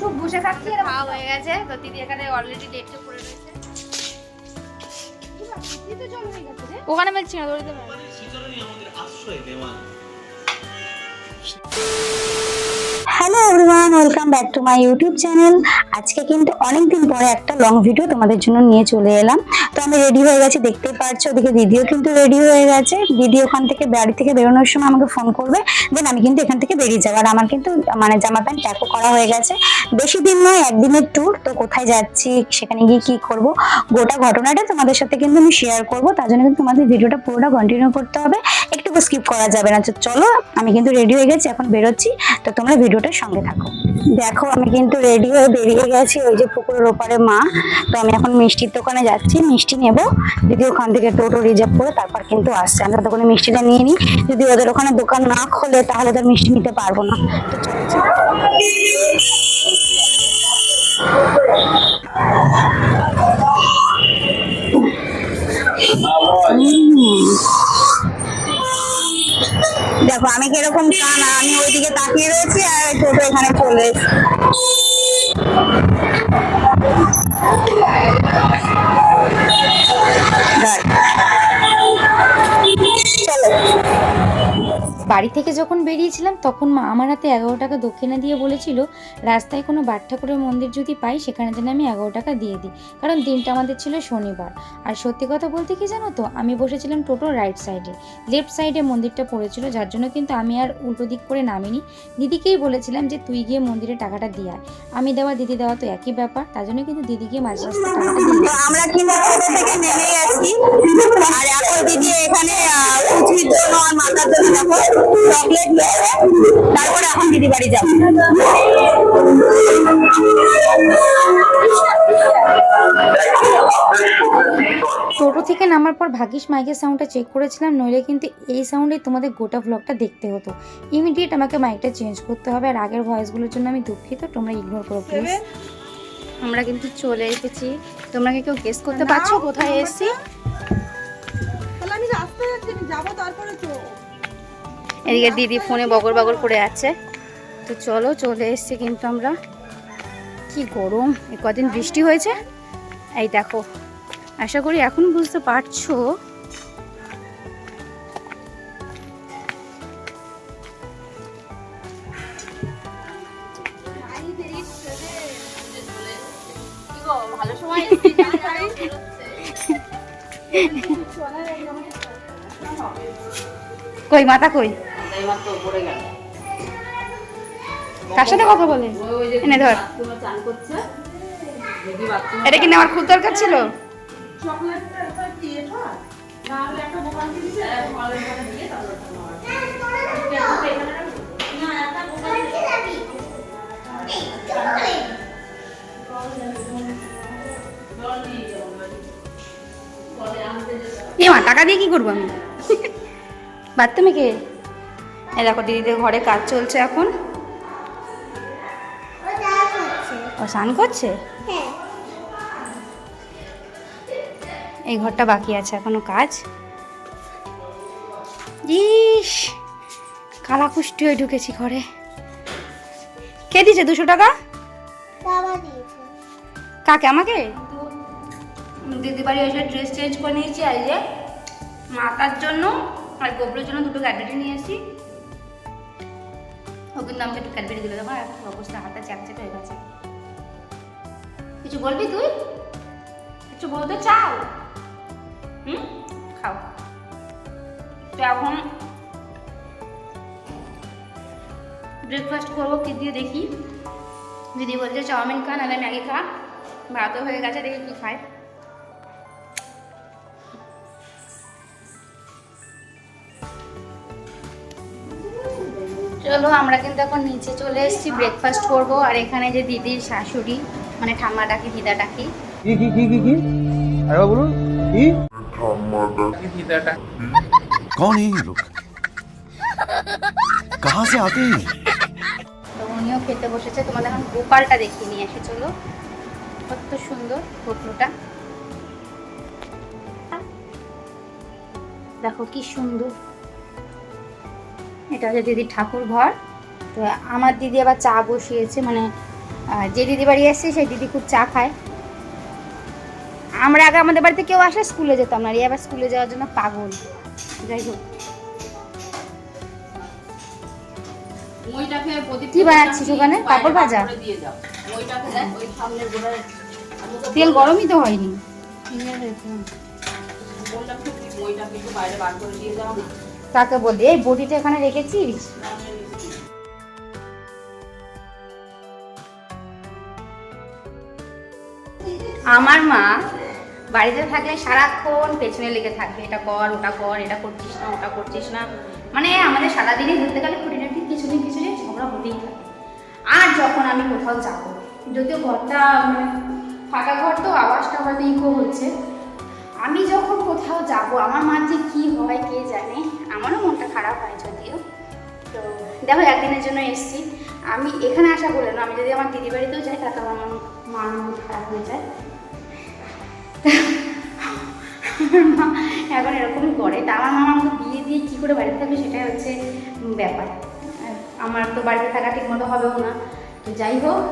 সব বসে খাচ্ছি আর খাওয়া হয়ে গেছে। তো দিদি এখানে অলরেডি ডেটটা করে রয়েছে। ওখানে মেলছি না দৌড়িতে hello everyone welcome back to my YouTube channel আজকে কিন্তু অনেকদিন পরে একটা লং ভিডিও তোমাদের জন্য নিয়ে চলে এলাম। তো আমি রেডি হয়ে গেছি, দেখতেই পারছ, ওদিকে দিদিও কিন্তু রেডি হয়ে গেছে। দিদি ওখান থেকে বাড়ি থেকে বেরোনোর সময় আমাকে ফোন করবে দেন আমি কিন্তু এখান থেকে বেরিয়ে যাব। আর আমার কিন্তু মানে জামা প্যান্ট ট্যাকও করা হয়ে গেছে। বেশি দিন নয়, একদিনের ট্যুর তো কোথায় যাচ্ছি, সেখানে গিয়ে কি করব, গোটা ঘটনাটা তোমাদের সাথে কিন্তু আমি শেয়ার করব। তার জন্য কিন্তু তোমাদের ভিডিওটা পুরোটা কন্টিনিউ করতে হবে। একটু স্কিপ করা যাবে না। চলো, আমি কিন্তু রেডি হয়ে গেছি, এখন বেরোচ্ছি। তো তোমরা ভিডিওটার সঙ্গে থাকো। দেখো, আমি কিন্তু রেডি হয়ে বেরিয়ে গেছি, ওই যে পুকুরের ওপারে মা। তো আমি এখন মিষ্টির দোকানে যাচ্ছি, মিষ্টি নেব। যদি ওখান থেকে টোটো রিজার্ভ করে তারপর কিন্তু আসছে। আমরা দোকানে মিষ্টিটা নিয়ে নিই। যদি ওদের ওখানে দোকান না খোলে তাহলে তো মিষ্টি নিতে পারব না। দেখো, আমি কীরকম কানা আমি ওইদিকে তাকিয়ে রয়েছি আর টোটো এখানে চলে। চলো বাড়ি থেকে যখন বেরিয়েছিলাম, তখন মা আমার হাতে এগারো টাকা দক্ষিণা দিয়ে বলেছিল, রাস্তায় কোনো বাট ঠাকুরের মন্দির যদি পাই, সেখানে যেন আমি এগারো টাকা দিয়ে দিই। কারণ দিনটা আমাদের ছিল শনিবার। আর সত্যি কথা বলতে কি জানো তো, আমি বসেছিলাম টোটোর রাইট সাইডে লেফট সাইডে মন্দিরটা পড়েছিল, যার জন্য কিন্তু আমি আর উল্টো দিক করে নামিনি। দিদিকেই বলেছিলাম যে, তুই গিয়ে মন্দিরে টাকাটা দিয়ে আয়। আমি দেওয়া দিদি দেওয়া তো একই ব্যাপার, তার জন্য কিন্তু দিদি গিয়ে মাঝ আমরা কিন্তু থেকে নেমে গেছি আর এখন দিদি এখানে জন্য আর মাথার জন্য চকলেট তারপরে এখন দিদি বাড়ি যাব। টোটো থেকে নামার পর ভাগ্যিস মাইকের সাউন্ডটা চেক করেছিলাম নইলে কিন্তু এই সাউন্ডে তোমাদের গোটা ব্লগটা দেখতে হতো। ইমিডিয়েট আমাকে মাইকটা চেঞ্জ করতে হবে আর আগের ভয়েসগুলোর জন্য আমি দুঃখিত তোমরা ইগনোর করো প্লিজ আমরা কিন্তু চলে এসেছি। তোমরা কি কেউ গেস করতে পারছ কোথায় এসেছি তাহলে আমি রাস্তায় যাচ্ছি আমি যাব তারপরে তো এদিকে দিদি ফোনে বগর বগর করে আছে। তো চলো, চলে এসেছি কিন্তু আমরা। কি গরম, এ কদিন বৃষ্টি হয়েছে? এই দেখো, আশা করি এখন বুঝতে পারছ। কই সময় কই? কার সাথে কথা বলে? এনে ধর। এটা কি নেওয়ার খুব দরকার ছিল? এ মা টাকা দিয়ে কি করব আমি? বাথরুমে কে? এই দেখো দিদিদের ঘরে কাজ চলছে এখন। ও স্নান করছে? এই ঘরটা বাকি আছে এখনও কাজ। ইস কালা কুষ্টি হয়ে ঢুকেছি ঘরে। কে দিয়েছে দুশো টাকা? কাকে আমাকে? দিদি বাড়ি ওই এসে ড্রেস চেঞ্জ করে নিয়েছি এই যে মাতার জন্য আর গোবরের জন্য দুটো ক্যাডবেরি নিয়ে এসেছি। কিন্তু আমাকে একটু ক্যাডবেরি দিল দেখো এখন অবস্থা হাতে চ্যাপচ্যাপ হয়ে গেছে। কিছু বলবি তুই? কিছু বলতে চাও? হুম? খাও। তো এখন ব্রেকফাস্ট করব, কি দিয়ে দেখি। দিদি বলছে চাউমিন খা, নাহলে ম্যাগি খা। ভাতও হয়ে গেছে, দেখি কি খায়। চলো আমরা কিন্তু এখন নিচে চলে এসেছি ব্রেকফাস্ট করব আর এখানে যে দিদির শাশুড়ি মানে ঠাম্মা ডাকি দিদা ডাকি কি কি কি কি কি আরে বলুন কি कौन है ये लोग कहाँ से आते हैं ये? তো উনিও খেতে বসেছে তোমাদের এখন গোপালটা দেখিয়ে নিয়ে এসে চলো কত সুন্দর পোটলোটা দেখো কি সুন্দর এটা হচ্ছে দিদির ঠাকুর ঘর। তো আমার দিদি আবার চা বসিয়েছে মানে যে দিদি বাড়ি এসেছি সেই দিদি খুব চা খায়। আমরা আগে আমাদের বাড়িতে কেউ আসলে স্কুলে যেতাম না রিয়া আবার স্কুলে যাওয়ার জন্য পাগল। যাই হোক। কি বানাচ্ছিস ওখানে? পাঁপড় ভাজা? ওইটাকে দেখ ওই সামনের গোড়ায় তেল গরমই তো হয়নি। বললাম বাইরে বার করে দিয়ে কাকে বললি এই বটিটা এখানে রেখেছিস? আমার মা বাড়িতে থাকলে সারাক্ষণ পেছনে লেগে থাকবে এটা কর, ওটা কর, এটা করছিস না, ওটা করছিস না। মানে আমাদের সারাদিনই ধরতে গেলে খুঁটিনাটি কিছু দিন কিছু ঝগড়া হতেই থাকে। আর যখন আমি কোথাও যাব, যদিও ঘরটা মানে ফাঁকা ঘর তো, আওয়াজটা হয়তো ইকো হচ্ছে, আমি যখন কোথাও যাব, আমার মার যে কী হয় কে জানে? আমারও মনটা খারাপ হয় যদিও। তো দেখো, একদিনের জন্য এসেছি। আমি এখানে আসা বলে না, আমি যদি আমার দিদি বাড়িতেও যাই তাতে আমার মার মন খারাপ হয়ে যায়। মা এখন এরকমই করে। তা আমার মামা আমাকে বিয়ে দিয়ে কী করে বাড়িতে থাকবে সেটাই হচ্ছে ব্যাপার। আমার তো বাড়িতে থাকা ঠিক মতো হবেও না। তো যাই হোক,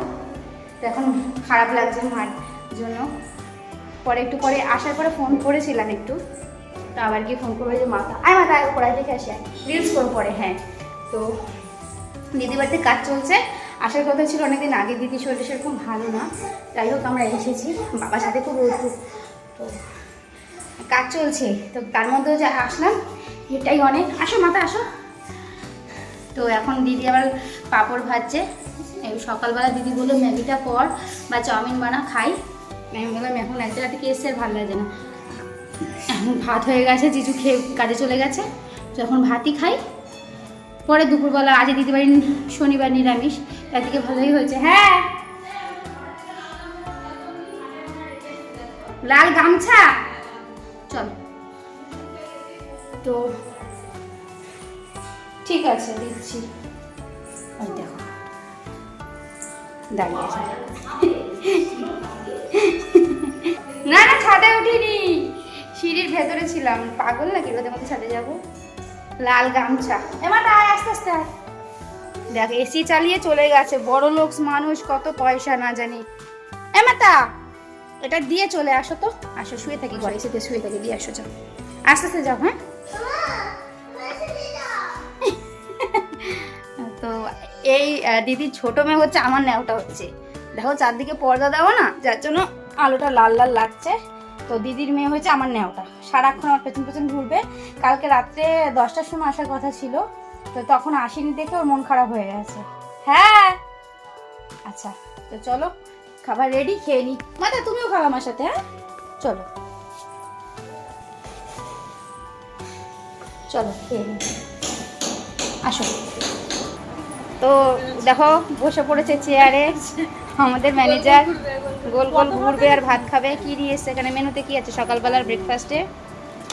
তো এখন খারাপ লাগছে মার জন্য। পরে একটু পরে আসার পরে ফোন করেছিলাম একটু। তো আবার কি ফোন করবে যে মাথা আয় মাথা আগে পড়াই দেখে আসি রিলস করব পরে হ্যাঁ। তো দিদি বাড়িতে কাজ চলছে। আসার কথা ছিল অনেকদিন আগে দিদি শরীরটা সেরকম ভালো না। যাই হোক, আমরা এসেছি। বাবার সাথে খুব রোদ্রু তো কাজ চলছে। তো তার মধ্যেও যা আসলাম, এটাই অনেক। আসো মাথা আসো। তো এখন দিদি আবার পাঁপড় ভাজছে। সকালবেলা দিদি বলল, ম্যাগিটা কর বা চাউমিন বানা, খাই। আমি বললাম, এখন একটা রাতে কে এসছে আর ভালো লাগে না। ভাত হয়ে গেছে, জিজু খেয়ে কাজে চলে গেছে। তো এখন ভাতই খাই, পরে দুপুরবেলা আজ দিদি বাড়ি শনিবার নিরামিষ, তার থেকে ভালোই হয়েছে। হ্যাঁ! লাল গামছা! চল। তো ঠিক আছে, দিচ্ছি। ওই দেখো। দাঁড়িয়ে না না, ছাদে উঠিনি। সিঁড়ির ভেতরে ছিলাম। পাগল নাকি রোদের মধ্যে ছাদে যাব? লাল গামছা। এমাটা আয় আস্তে আস্তে দেখ এসি চালিয়ে চলে গেছে। বড় লোক, মানুষ, কত পয়সা না জানি। এমাতা এটা দিয়ে চলে আসো তো। আসো, শুয়ে থাকি ঘরে। এসে শুয়ে থাকি, দিয়ে আসো যাও আস্তে আস্তে যাও হ্যাঁ? তো, এই দিদির ছোট মেয়ে হচ্ছে, আমার ন্যাওটা হচ্ছে। দেখো, চারদিকে পর্দা দেওয়া না, যার জন্য আলোটা লাল লাল লাগছে। তো দিদির মেয়ে হয়েছে আমার ন্যাওটা। সারাক্ষণ আমার পেছন পেছন ঘুরবে। কালকে রাত্রে দশটার সময় আসার কথা ছিল। তো তখন আসেনি দেখে ওর মন খারাপ হয়ে গেছে। হ্যাঁ! আচ্ছা তো চলো, খাবার রেডি খেয়ে নি। মাতা, তুমিও খাও আমার সাথে হ্যাঁ? চলো। চলো, খেয়ে নি। আসো। তো দেখো, বসে পড়েছে চেয়ারে। আমাদের ম্যানেজার গোল গোল ঘুরবে আর ভাত খাবে। কি নিয়ে এসছে এখানে মেনুতে কি আছে? সকালবেলার ব্রেকফাস্টে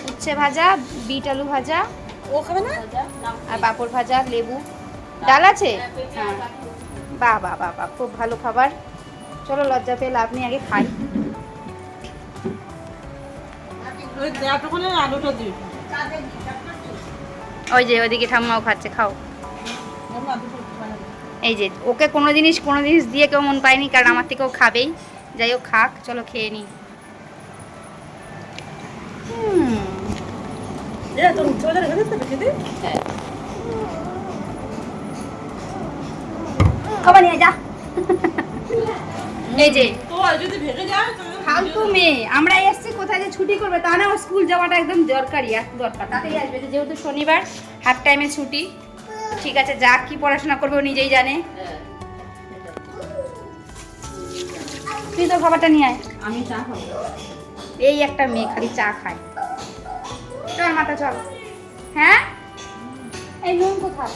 উচ্ছে ভাজা বিট আলু ভাজা ও খাবে না? আর পাঁপড় ভাজা লেবু। ডাল আছে? হ্যাঁ। বাহ বাহ বা বাহ খুব ভালো খাবার। চলো লজ্জা পেয়ে লাভ নেই আগে খাই। ওই যে ওইদিকে ঠাম্মাও খাচ্ছে খাও। এই যে ওকে কোনো জিনিস কোনো জিনিস দিয়ে কেউ মন পায়নি কারণ আমার থেকেও খাবেই। যাই হোক খাক চলো খেয়ে নি। এ, তোর উচ্চ বাজারে রেখে দিতে রেখে দিই? খাবার নিয়ে যা। এই যে। তো আর যদি ভেঙে যায় তাহলে ফালতু মেয়ে আমরা এসছি কোথায় যে ছুটি করবে তা না ওর স্কুল যাওয়াটা একদম দরকারি দরকার। তাতেই আসবে যেহেতু শনিবার হাফ টাইমে ছুটি। ঠিক আছে যা কি পড়াশোনা করবে ও নিজেই জানে। তুই তোর খাবারটা নিয়ে আয়। আমি চা খাব। এই একটা মেয়ে খালি চা খায়। চল মাথা চল। হ্যাঁ? এই নুন কোথায়?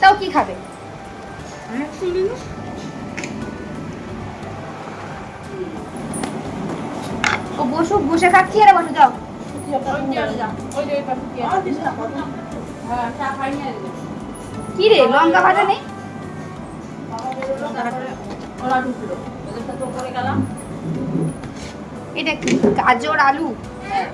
তাও কি খাবে? ও বসুক বসে খাক খেয়ে রে বসে যাও। কি রে লঙ্কা ভাজা নেই? এটা কি গাজর আলু? হ্যাঁ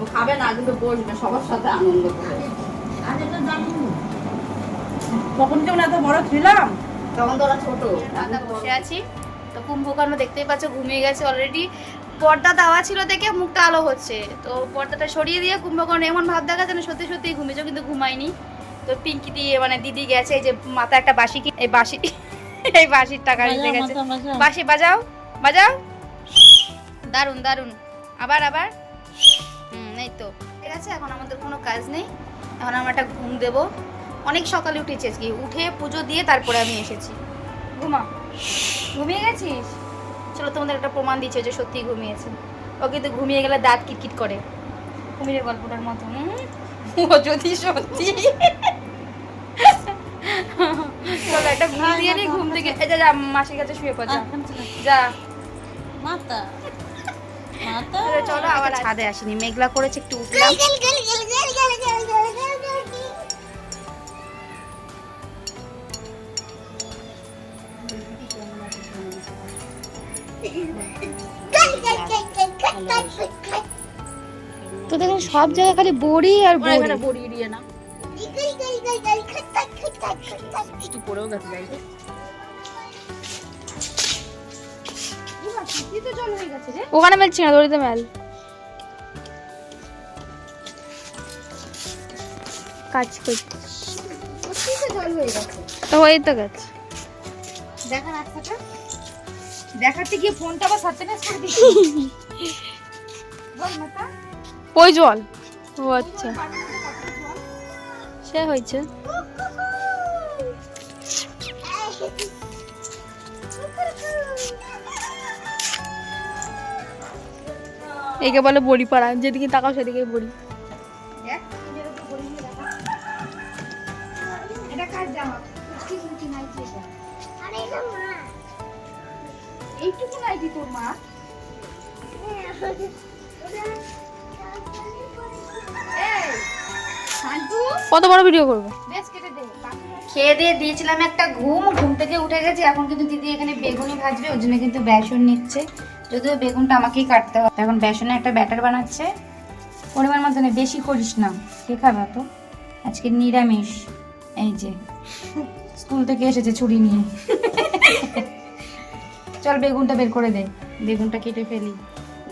ও খাবে না, কিন্তু বসবে, সবার সাথে আনন্দ করে। আগে তো জানিনি তখন যেমন এত বড় ছিলাম? তখন তো ছোট। বসে আছি। তো কুম্ভকর্ণ দেখতেই পাচ্ছ, ঘুমিয়ে গেছে অলরেডি পর্দা দেওয়া ছিল দেখে মুখটা আলো হচ্ছে। তো পর্দাটা সরিয়ে দিয়ে কুম্ভকর্ণ এমন ভাব দেখা যেন সত্যি সত্যি ঘুমিয়েছে, কিন্তু ঘুমায়নি। তো পিঙ্কি দিয়ে মানে দিদি গেছে, এই যে মাথা একটা বাসি কি এই বাসি এই বাসির টাকা দিতে গেছে। বাসি বাজাও। বাজাও দারুণ দারুণ আবার আবার। হুম এই তো। ঠিক আছে এখন আমাদের কোনো কাজ নেই। এখন আমরা একটা ঘুম দেব। অনেক সকালে উঠেছি আজকে উঠে পুজো দিয়ে তারপরে আমি এসেছি। ঘুমা ঘুমিয়ে গেছিস? চলো তোমাদের একটা প্রমাণ দিচ্ছে যে সত্যি ঘুমিয়েছে। ও কিন্তু ঘুমিয়ে গেলে দাঁত কিটকিট করে। কুমিরের গল্পটার মতো ও যদি সত্যি চলো একটা ঘুম দিয়ে নি ঘুম থেকে এই যা মাসির কাছে শুয়ে পড় যা যা মাতা চলো আবার ছাদে আসিনি মেঘলা করেছে একটু উঠলাম তো দেখুন সব জায়গায় খালি বড়ি আর বড়ি বড়ি দিয়ে না একটু পড়েও গেছে যাই হোক। ওখানে মেলছি না দড়িতে মেল। কাজ করছি। হয়ে তো হয়ে তো গেছে। দেখা রাস্তাটা দেখাতে গিয়ে ফোনটা আবার সাবটেনেস করে দিচ্ছি বল মাতা ওই জল। ও আচ্ছা। সে হয়েছে। একে বলে বড়ি পাড়া যেদিকে তাকাও সেদিকে বড়ি। এইটুকু তোর মা কত বড় ভিডিও করব? খেয়ে দিয়ে দিয়েছিলাম একটা ঘুম ঘুম থেকে উঠে গেছি এখন কিন্তু দিদি এখানে বেগুনি ভাজবে ওর জন্য কিন্তু বেসন নিচ্ছে। যদিও বেগুনটা আমাকেই কাটতে হবে। এখন বেসনে একটা ব্যাটার বানাচ্ছে। পরিমাণ মতো নেই, বেশি করিস না। কে খাবে তো। আজকে নিরামিষ। এই যে স্কুল থেকে এসেছে ছুরি নিয়ে। চল বেগুনটা বের করে দে। বেগুনটা কেটে ফেলি।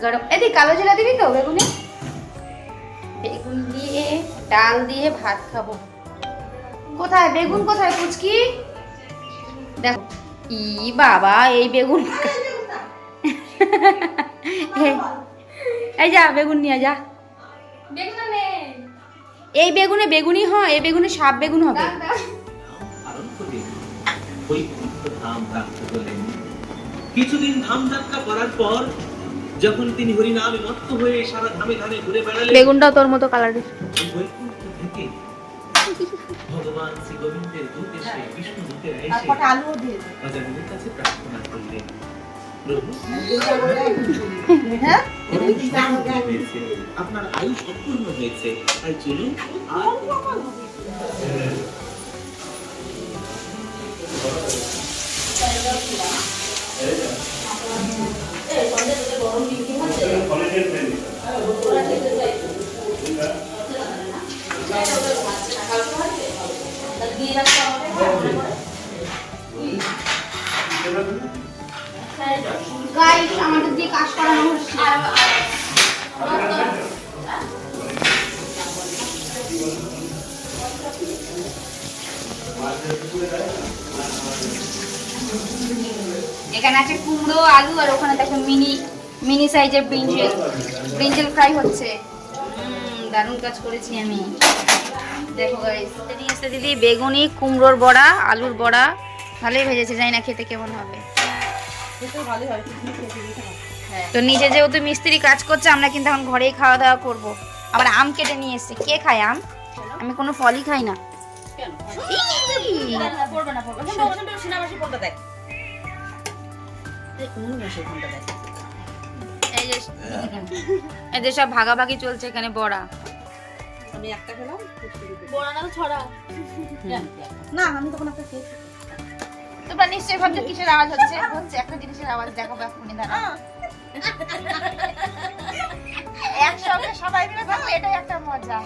গরম এদিকে কালো জিরা দিবি তো বেগুনে? বেগুন দিয়ে ডাল দিয়ে ভাত খাব। কোথায়? বেগুন কোথায়? কুচকি দেখো। ই বাবা এই বেগুন এই- যা বেগুন নিয়ে যা। এই বেগুনে বেগুনই হয় এই বেগুনে সাপ বেগুন হবে। কিছুদিন ধাম যাত্রা করার পর যখন তিনি হরিনামে মত্ত হয়ে সারা ধামে ধামে ঘুরে বেড়ালেন বেগুনটাও তোর মতো কালারের থেকে ভগবান শ্রী গোবিন্দের দূত এসে বিষ্ণু দূতেরা এসে। রাজাদের কাছে প্রার্থনা করলেন। প্রভু হ্যাঁ? আপনার আয়ু সম্পূর্ণ হয়েছে। তাই চলুন আর গাইস আমাদের দিয়ে কাজ করানো হচ্ছে। এখানে আছে কুমড়ো, আলু, আর ওখানে দেখো মিনি মিনি সাইজের ব্রিঞ্জেল। ব্রিঞ্জেল ফ্রাই হচ্ছে। দারুণ কাজ করেছি আমি। দেখো দিদি বেগুনি, কুমড়োর বড়া, আলুর বড়া। ভালোই ভেজেছে, জানি না খেতে কেমন হবে। তো নিজে যেহেতু মিস্ত্রি কাজ করছে আমরা কিন্তু এখন ঘরেই খাওয়া দাওয়া করব। আবার আম কেটে নিয়ে এসছে। কে খায় আম? আমি কোনো ফলই খাই না। এই! যে সব ভাগাভাগি চলছে এখানে বড়া। আমি একটা খেলাম বড়া না ছড়া। না আমি তখন একটা খেয়েছি। তোমরা নিশ্চয়ই ভাবছ কিসের আওয়াজ হচ্ছে? হচ্ছে একটা জিনিসের আওয়াজ দেখো এখনই দাঁড়া একসঙ্গে সবাই মিলে দেখো এটাই একটা মজা।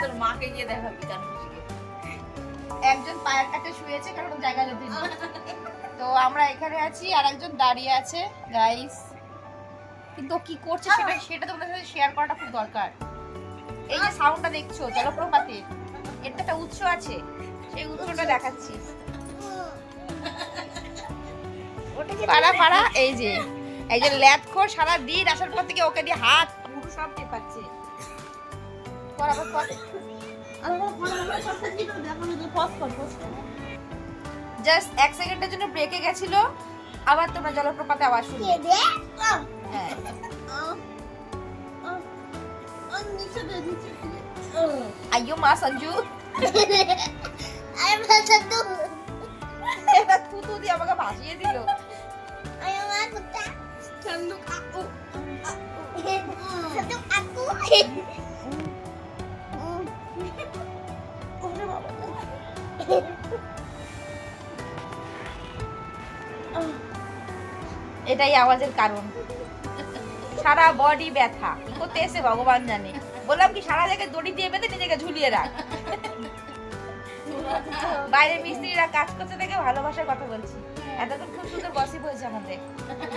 তোর মাকে গিয়ে দেখাবি জান। একজন পায়ের কাছে শুয়েছে কারণ জায়গা যদি তো আমরা এখানে আছি আর একজন দাঁড়িয়ে আছে গাইস কিন্তু কি করছে সেটা সেটা তোমাদের সাথে শেয়ার করাটা খুব দরকার। এই যে সাউন্ডটা দেখছ জলপ্রপাতের তো একটা উৎস আছে। সেই উৎসটা দেখাচ্ছি। পাড়া পাড়া এই যে একজন ল্যাথখোর সারা দিন আসার পর থেকে ওকে দিয়ে হাত পুরো সব টেপাচ্ছে কর আবার জাস্ট এক সেকেন্ডের জন্য ব্রেকে গেছিল আবার তোমরা জলপ্রপাতে আওয়াজ শুনবে। হ্যাঁ। আইয়ো মা সঞ্জু। এটা থুতু দিয়ে আমাকে ভাসিয়ে দিল। এটাই আওয়াজের কারণ। সারা বডি ব্যথা। করতে এসে ভগবান জানে? বললাম কি সারা জায়গায় দড়ি দিয়ে বেঁধে নিজেকে ঝুলিয়ে রাখ। বাইরে মিস্ত্রিরা কাজ করছে দেখে ভালোবাসার কথা বলছি। এতক্ষণ খুব সুন্দর গসিপ হয়েছে আমাদের।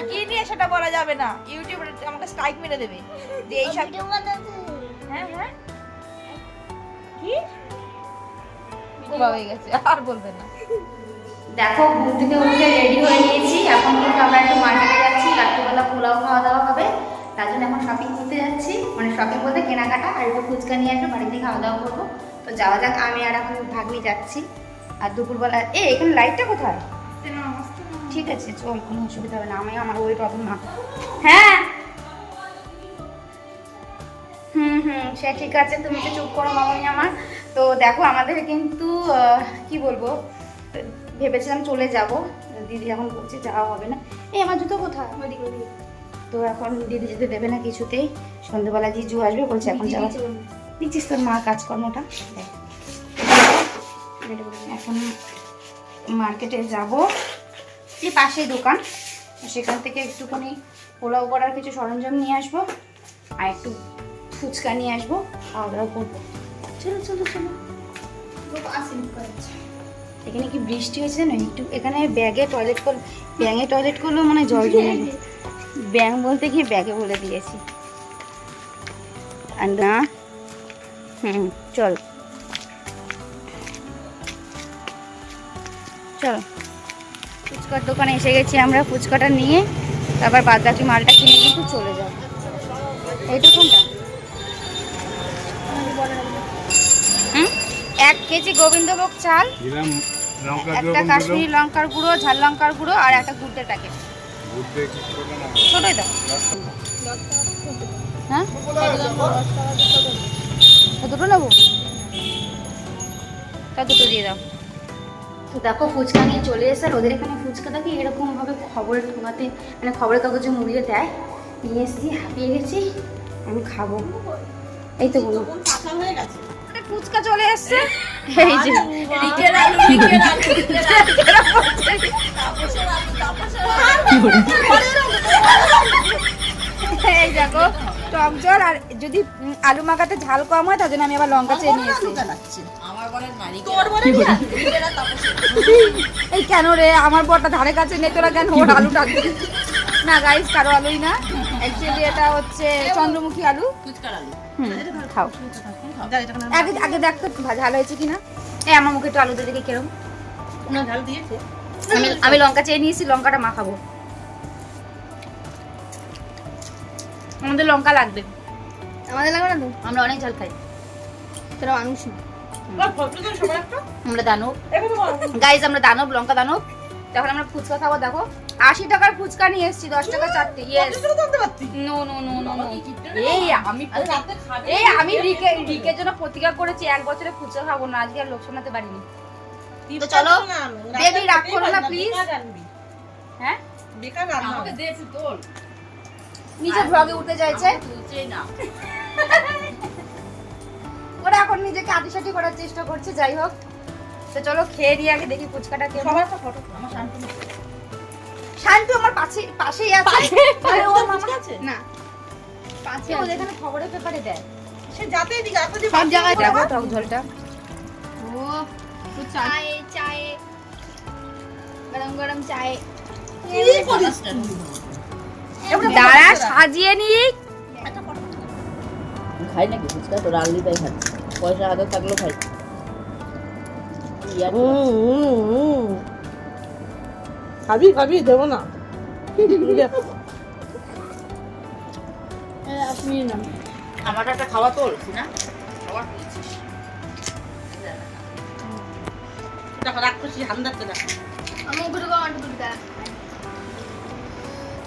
কি নিয়ে সেটা বলা যাবে না? ইউটিউবে আমাকে স্ট্রাইক মেরে দেবে। যে এই হ্যাঁ হ্যাঁ। কি? হয়ে গেছে আর বলবে না। দেখো ঘুম থেকে উঠে রেডি হয়ে নিয়েছি। এখন কিন্তু আমরা একটু মার্কেটে যাচ্ছি। রাত্রিবেলা পোলাও খাওয়া দাওয়া হবে। তার জন্য এখন শপিং করতে যাচ্ছি। মানে শপিং বলতে কেনাকাটা আর একটু ফুচকা নিয়ে আসব বাড়িতে খাওয়া দাওয়া করব। তো যাওয়া যাক আমি আর এখন ভাগ্নি যাচ্ছি। আর দুপুরবেলা এ এখানে লাইটটা কোথায়? ঠিক আছে চল কোনো অসুবিধা হবে না আমি আমার ওয়েট অত না। হ্যাঁ? হুম হুম সে ঠিক আছে তুমি তো চুপ করো মামনি আমার। তো দেখো আমাদের কিন্তু কি বলব ভেবেছিলাম চলে যাব। দিদি এখন বলছে যাওয়া হবে না। এই আমার জুতো কোথায়? ওদিকে ওদিকে। তো এখন দিদি যেতে দেবে না কিছুতেই। সন্ধ্যেবেলা জিজু আসবে বলছে এখন যাওয়া দেখছিস তোর মা কাজকর্মটা। এখন মার্কেটে যাব। এই পাশেই দোকান। সেখান থেকে একটুখানি পোলাও করার কিছু সরঞ্জাম নিয়ে আসব। আর একটু ফুচকা নিয়ে আসব। খাওয়া দাওয়া করব। চলো চলো চলো। এখানে কি বৃষ্টি হয়েছে জানো? একটু এখানে ব্যাগে টয়লেট কর ব্যাঙে টয়লেট করলেও মানে জল জমে যায়। ব্যাং বলতে গিয়ে ব্যাগে বলে দিয়েছি। আর না হুম চল। চলো। ফুচকার দোকানে এসে গেছি আমরা ফুচকাটা নিয়ে তারপর বাদ বাকি মালটা কিনে কিন্তু চলে যাব। এইটা কোনটা হুম? এক কেজি গোবিন্দভোগ চাল একটা কাশ্মীরি লঙ্কার গুঁড়ো ঝাল লঙ্কার গুঁড়ো আর একটা গুড়ের প্যাকেট। ছোটই দাও হ্যাঁ? দুটো নেব? তা দুটো দিয়ে দাও। তো দেখো ফুচকা নিয়ে চলে এসে আর ওদের এখানে ফুচকাটাকে এরকমভাবে খবরের ঠোঙাতে মানে খবরের কাগজে মুড়িয়ে দেয়। নিয়ে এসেছি হাঁপিয়ে গেছি আমি খাব। এই তো বলো। হয়ে ফুচকা চলে এসছে? যে। এই দেখো। টক জল আর যদি আলু মাখাতে ঝাল কম হয় তার জন্য আমি আবার লঙ্কা চেয়ে নিয়েছি। এই কেন রে? আমার বরটা ধারে কাছে নেই তোরা কেন ওর আলু ডাকবি না গাইস কারও আলুই না। অ্যাকচুয়ালি এটা হচ্ছে চন্দ্রমুখী আলু। হুম খাও। আগে আগে দেখ তো ঝাল হয়েছে কিনা। এই আমার মুখে একটু আলুতে দেখে কেরম। ঝাল দিয়েছে। আমি আমি লঙ্কা চেয়ে নিয়েছি লঙ্কাটা মাখাবো। আমাদের লঙ্কা লাগবে। আমাদের লাগবে না তো? আমরা অনেক ঝাল খাই। তোরা মানুষ আমরা দানব। গাইজ আমরা দানব লঙ্কা দানব। তখন আমরা ফুচকা খাব দেখো। আশি টাকার ফুচকা নিয়ে এসেছি দশ টাকা চারটে। No no no no? এই আমি আরে রাতে খাবে। এই আমি রিকে রিকের জন্য প্রতিজ্ঞা করেছি এক বছরে ফুচকা খাব না। আজকে আর লোক শোনাতে পারিনি। তো চলো বেবি রাগ করো না প্লিজ হ্যাঁ বেকার রান্না। আমাকে দে একটু তোল। নিজে ব্লগে উঠতে চাইছে ওরা এখন নিজেকে আটিসাটি করার চেষ্টা করছে যাই হোক। তো চলো খেয়ে দিয়ে আগে দেখি ফুচকাটা কেমন। সবার তো ফটো আমার শান্তি। শান্তু আমার পাশে পাশেই আছে। আরে ওর মামা আছে? না। পাশে ও যেখানে খবরের পেপারে দেয়। সে যাতে এদিকে এখন যে সব জায়গায় দেখো টক ঝোলটা ও তো চাই চায়ে চায়ে। গরম গরম চায়ে। কি করিস দাঁড়া সাজিয়ে নি খাই নাকি? ফুচকা তোর আলু তাই খাচ্ছি। পয়সা হাতে থাকলেও খাই। খাবি খাবি দেবো না। আমার একটা খাওয়া তোল না। খাওয়া দেখো রাক্ষসী হামদারকে দেখো। আমি গুরু দুটা তুমি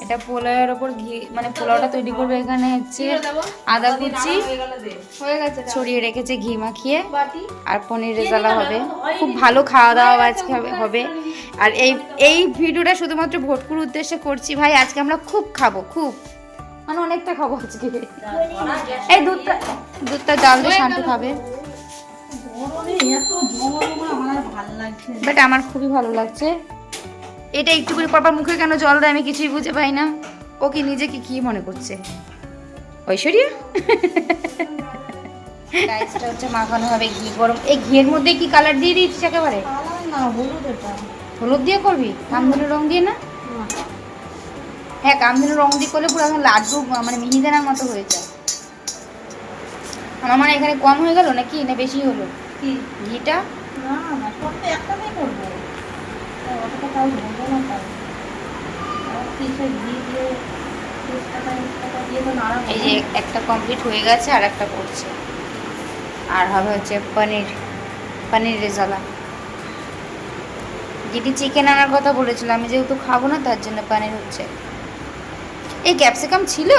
এটা পোলাওয়ের ওপর ঘি মানে পোলাওটা তৈরি করবে এখানে হচ্ছে আদা কুচি হয়ে গেছে ছড়িয়ে রেখেছে ঘি মাখিয়ে। আর পনির রেজালা হবে। খুব ভালো খাওয়া দাওয়া আজকে হবে- হবে আর এই এই ভিডিওটা শুধুমাত্র ভোটকুর উদ্দেশ্যে করছি। ভাই আজকে আমরা খুব খাব খুব। মানে অনেকটা খাব আজকে। এই দুধটা দুধটা জাল দিয়ে শান্তি খাবে। বাট আমার খুবই ভালো লাগছে। এটা একটু করে পরপর মুখে কেন জল দেয় আমি কিছুই বুঝে পাই না। ও কি নিজেকে কি মনে করছে? ঐশ্বরিয়া? রাইসটা হচ্ছে মাখানো হবে ঘি গরম। এই ঘিয়ের মধ্যে কি কালার দিয়ে দিচ্ছিস একেবারে? না হলুদ এটা হলুদ দিয়ে করবি? কামধুলো রং দিয়ে না? হ্যাঁ কামধুলো রং দিয়ে করলে পুরো একদম লাড্ডু মানে মিহিদানার মতো হয়ে যায়। আমার মানে এখানে কম হয়ে গেল নাকি? না বেশি হলো? কি? ঘিটা? না না একটাতেই করব। এই যে একটা কমপ্লিট হয়ে গেছে আর একটা করছে আর হবে হচ্ছে পনির পনির রেজালা। যেটি চিকেন আনার কথা বলেছিল, আমি যেহেতু খাব না, তার জন্য পনির হচ্ছে। এই ক্যাপসিকাম ছিল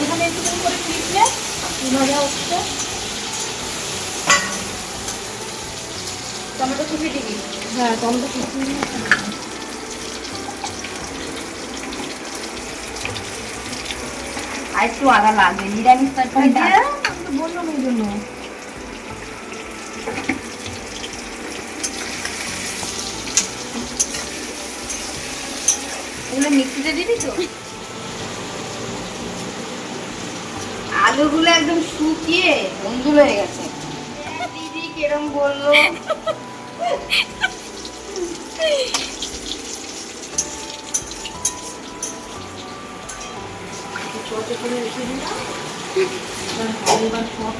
এখানে একটু করে ফিরলে ভাজা হচ্ছে টমেটো কুচি দিবি হ্যাঁ টমেটো কুচি আর একটু আদা লাগবে নিরামিষ তরকারি বললাম এই জন্য এগুলো মিক্সিতে দিবি তো? আলুগুলো একদম শুকিয়ে বন্ধুল হয়ে গেছে। দিদি কেরম বলল? চটে করে রেখে দিলাম এবার সব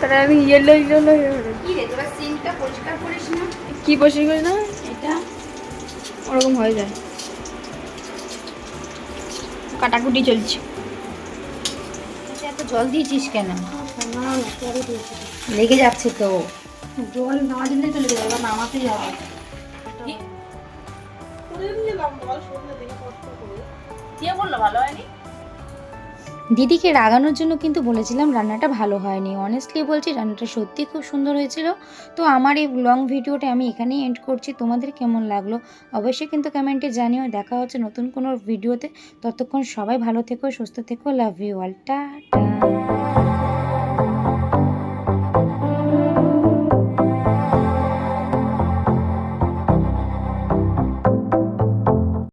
তাহলে আমি ইয়েলো ইয়েলো কি রে তোরা সিঙ্কটা পরিষ্কার করিস না? কি এটা? ওরকম হয়ে যায়। কাটাকুটি চলছে। এত জল দিয়েছিস কেন? লেগে যাচ্ছে তো। জল না দিলে চলে যাবে এবার নামাতেই হবে। দিদিকে রাগানোর জন্য কিন্তু বলেছিলাম রান্নাটা ভালো হয়নি। অনেস্টলি বলছি, রান্নাটা সত্যি খুব সুন্দর হয়েছিল। তো আমার এই লং ভিডিওটা আমি এখানেই এন্ড করছি। তোমাদের কেমন লাগল অবশ্যই কিন্তু কমেন্টে জানিও। দেখা হচ্ছে নতুন কোনো ভিডিওতে ততক্ষণ সবাই ভালো থেকো, সুস্থ থেকো। Love you all tata